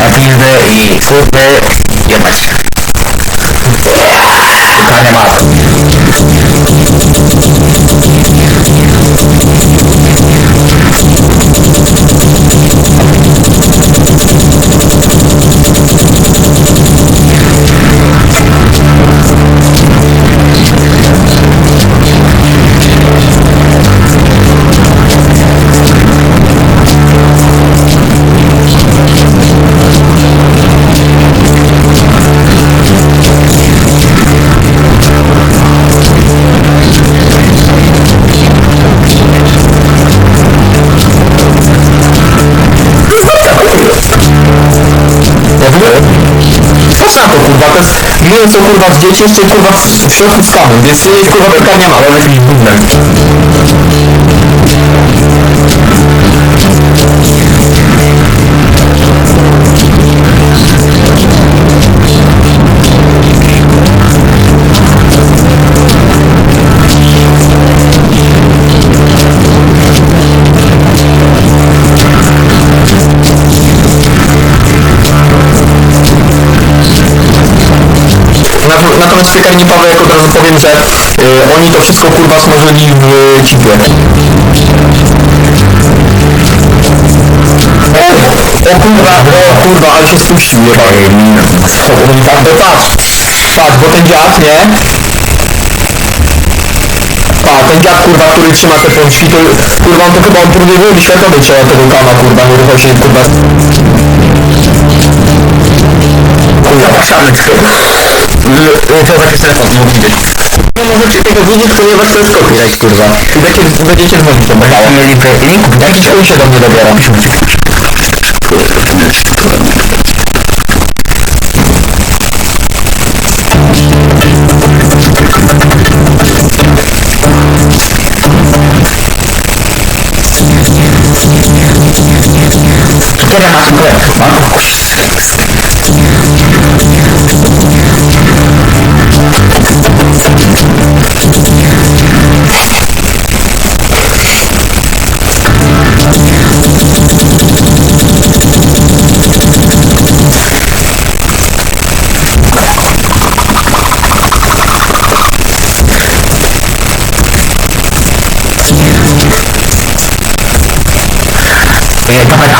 Atilde y sube y amarillo. Animado. W. Patrz na to kurwa, to jest mięso kurwa z dzieci jeszcze kurwa w, w środku kamem, więc jest kurwa pytania ma, ale on jakimś Natomiast w piekarni Pawełek od razu powiem, że y, oni to wszystko kurwa smażyli w y, cipie. O kurwa, o kurwa, ale się spuścił jebany. Tak, bo patrz, patrz, bo ten dziad, nie? A, ten dziad kurwa, który trzyma te pączki, to kurwa on to chyba on próbuje wyrobić światowej trzeba tego kama kurwa, nie ruchał się kurwa. Kurwa, tak samo To taki telefon, nie możecie tego widzieć, ponieważ to jest copyright, kurwa. I będziecie, będziecie dzwonić do mnie. Mieli link? Jakiś chuj się do mnie dobiera. Kiedy masz Bây giờ.